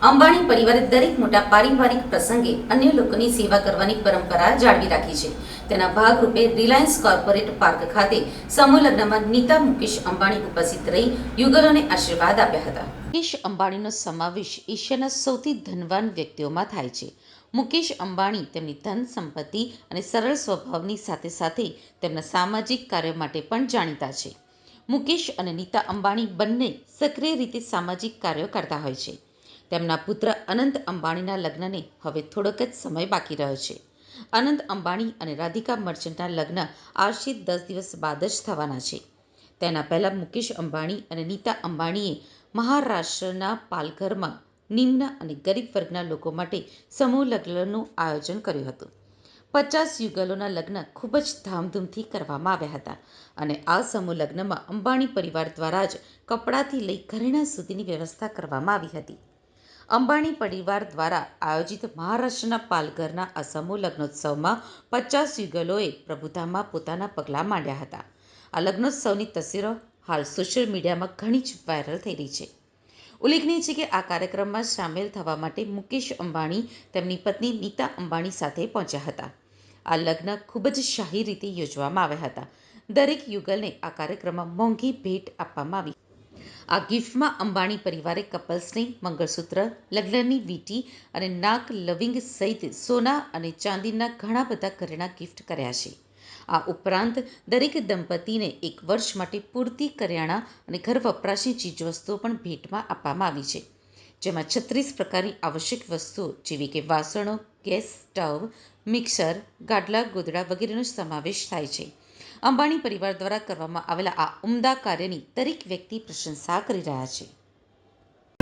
પરિવારે દરેક મોટા પારિવારિક પ્રસંગે અન્ય લોકોની સેવા કરવાની પરંપરા જાળવી રાખી છે. તેના ભાગરૂપે રિલાયન્સ કોર્પોરેટ પાર્ક ખાતે સમૂહ લગ્નમાં નીતા, મુકેશ અંબાણી ઉપસ્થિત રહી યુગલોને આશીર્વાદ આપ્યા હતા. મુકેશ અંબાણીનો સમાવેશ એશિયાના સૌથી ધનવાન વ્યક્તિઓમાં થાય છે. મુકેશ અંબાણી તેમની ધન, સંપત્તિ અને સરળ સ્વભાવની સાથે સાથે તેમના સામાજિક કાર્યો માટે પણ જાણીતા છે. મુકેશ અને નીતા અંબાણી બંને સક્રિય રીતે સામાજિક કાર્યો કરતા હોય છે. તેમના પુત્ર અનંત અંબાણીના લગ્નને હવે થોડોક જ સમય બાકી રહ્યો છે. અનંત અંબાણી અને રાધિકા મર્ચન્ટના લગ્ન આશિત દસ દિવસ બાદ જ થવાના છે. તેના પહેલાં મુકેશ અંબાણી અને નીતા અંબાણીએ મહારાષ્ટ્રના પાલઘરમાં નિમ્ન અને ગરીબ વર્ગના લોકો માટે સમૂહ લગ્નનું આયોજન કર્યું હતું. પચાસ યુગલોના લગ્ન ખૂબ જ ધામધૂમથી કરવામાં આવ્યા હતા અને આ સમૂહ લગ્નમાં અંબાણી પરિવાર દ્વારા જ કપડાંથી લઈ ઘરેણાં સુધીની વ્યવસ્થા કરવામાં આવી હતી. અંબાણી પરિવાર દ્વારા આયોજિત મહારાષ્ટ્રના પાલઘરના આ લગ્નોત્સવમાં પચાસ યુગલોએ પ્રભુતામાં પોતાના પગલાં માંડ્યા હતા. આ લગ્નોત્સવની તસવીરો હાલ સોશિયલ મીડિયામાં ઘણી જ વાયરલ થઈ રહી છે. ઉલ્લેખનીય છે કે આ કાર્યક્રમમાં સામેલ થવા માટે મુકેશ અંબાણી તેમની પત્ની નીતા અંબાણી સાથે પહોંચ્યા હતા. આ લગ્ન ખૂબ જ શાહી રીતે યોજવામાં આવ્યા હતા. દરેક યુગલને આ કાર્યક્રમમાં મોંઘી ભેટ આપવામાં આવી. આ ગિફ્ટમાં અંબાણી પરિવારે કપલ્સને મંગળસૂત્ર, લગ્નની વીંટી અને નાક લવિંગ સહિત સોના અને ચાંદીના ઘણા બધા ઘરેણાં ગિફ્ટ કર્યા છે. આ ઉપરાંત દરેક દંપતીને એક વર્ષ માટે પૂરતી કરિયાણા અને ઘર વપરાશની ચીજવસ્તુઓ પણ ભેટમાં આપવામાં આવી છે. જેમાં છત્રીસ પ્રકારની આવશ્યક વસ્તુઓ જેવી કે વાસણો, ગેસ, સ્ટવ, મિક્સર, ગાડલા, ગોદડા વગેરેનો સમાવેશ થાય છે. અંબાણી પરિવાર દ્વારા કરવામાં આવેલા આ ઉમદા કાર્યની દરેક વ્યક્તિ પ્રશંસા કરી રહ્યા છે.